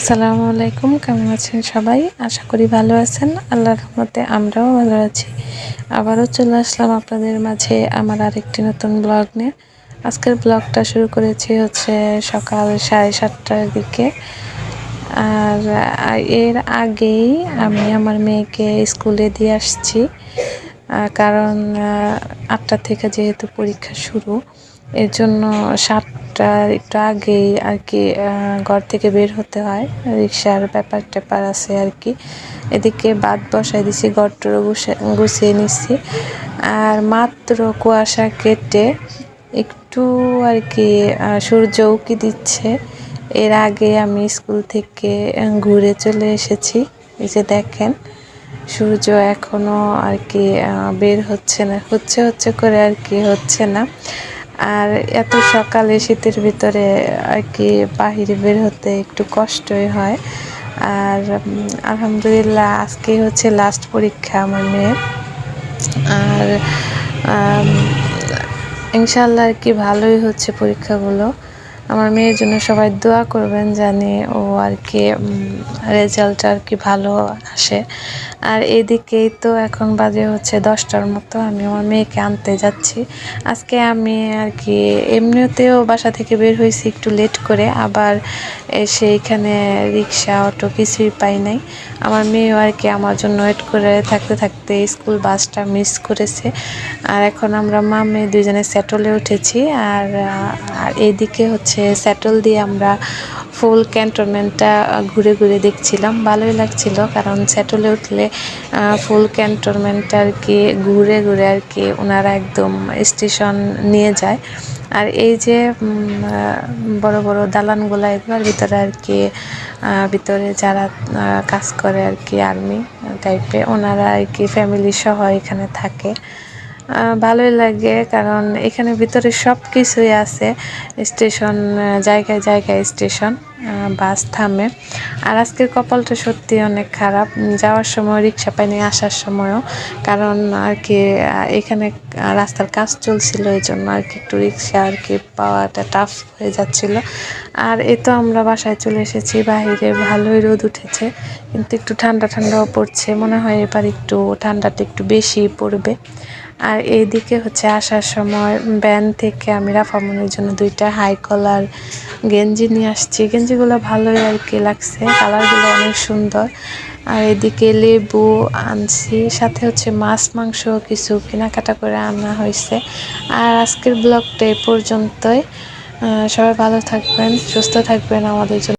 আসসালামু আলাইকুম, কেমন আছেন সবাই? আশা করি ভালো আছেন। আল্লাহর রহমতে আমরাও ভালো আছি। আবারও চলে আসলাম আপনাদের মাঝে আমার আরেকটি নতুন ব্লগ নিয়ে। আজকের ব্লগটা শুরু করেছি হচ্ছে সকাল সাড়ে সাতটার দিকে। আর এর আগেই আমি আমার মেয়েকে স্কুলে দিয়ে আসছি। কারণ আটটা থেকে যেহেতু পরীক্ষা শুরু, এর জন্য সাতটার একটু আগেই আর কি ঘর থেকে বের হতে হয়। রিক্সার ব্যাপার ট্যাপার আছে আর কি। এদিকে বাদ বসাই দিছি ঘরটরও গুছিয়ে নিচ্ছি আর মাত্র কুয়াশা কেটে একটু আর কি সূর্য উকি দিচ্ছে। এর আগে আমি স্কুল থেকে ঘুরে চলে এসেছি। এই যে দেখেন, সূর্য এখনও আর কি বের হচ্ছে না, হচ্ছে হচ্ছে করে আর কি, হচ্ছে না। আর এত সকালে শীতের ভিতরে আর কি বাহিরে বের হতে একটু কষ্টই হয়। আর আলহামদুলিল্লাহ আজকে হচ্ছে লাস্ট পরীক্ষা আমার মেয়ের। আর ইনশাল্লাহ আর কি ভালোই হচ্ছে পরীক্ষাগুলো। আমার মেয়ের জন্য সবাই দোয়া করবেন জানি ও আর কি রেজাল্ট আর কি ভালো আসে। আর এদিকেই তো এখন বাজে হচ্ছে দশটার মতো, আমি আমার মেয়েকে আনতে যাচ্ছি। আজকে আমি আর কি এমনিতেও বাসা থেকে বের হয়েছি একটু লেট করে, আবার এসে এখানে রিক্সা, অটো কিছুই পাই নাই। আমার মেয়েও আর কি আমার জন্য ওয়েট করে থাকতে থাকতে স্কুল বাসটা মিস করেছে। আর এখন আমরা মা মেয়ে দুইজনে স্যাটলে উঠেছি। আর আর এইদিকে হচ্ছে স্যাটল দিয়ে আমরা ফুল ক্যান্টনমেন্টটা ঘুরে ঘুরে দেখছিলাম। ভালোই লাগছিল কারণ স্যাটলে উঠলে ফুল ক্যান্টনমেন্টটা আর কি, ঘুরে ঘুরে আর কি ওনারা একদম স্টেশন নিয়ে যায়। আর এই যে বড় বড় দালানগুলো এগুলোর ভিতরে আর কি ভিতরে যারা কাজ করে আর কি আর্মি টাইপে ওনারা আর কি ফ্যামিলি সহ এখানে থাকে। ভালোই লাগে, কারণ এখানে ভিতরে সব কিছুই আছে, স্টেশন জায়গায় জায়গায় স্টেশন বাস থামে। আর আজকের কপালটা সত্যি অনেক খারাপ, যাওয়ার সময়, রিক্সা পাইনি আসার সময়ও, কারণ আর কি এখানে রাস্তার কাজ চলছিল এই জন্য আর কি একটু রিক্সা আর কি পাওয়াটা টাফ হয়ে যাচ্ছিল। আর এ তো আমরা বাসায় চলে এসেছি, বাহিরে ভালোই রোদ উঠেছে, কিন্তু একটু ঠান্ডা ঠান্ডাও পড়ছে, মনে হয় এবার একটু ঠান্ডাটা একটু বেশি পড়বে। আর এইদিকে হচ্ছে আসার সময় ব্যান থেকে আমি রাফামনের জন্য দুইটা হাই কলার গেঞ্জি নিয়ে আসছি। গেঞ্জিগুলো ভালোই আর কি লাগছে, কালারগুলো অনেক সুন্দর। আর এদিকে লেবু আনছি, সাথে হচ্ছে মাছ, মাংস কিছু কেনাকাটা করে আনা হয়েছে। আর আজকের ব্লগটা এ পর্যন্তই। সবাই ভালো থাকবেন, সুস্থ থাকবেন আমাদের জন্য।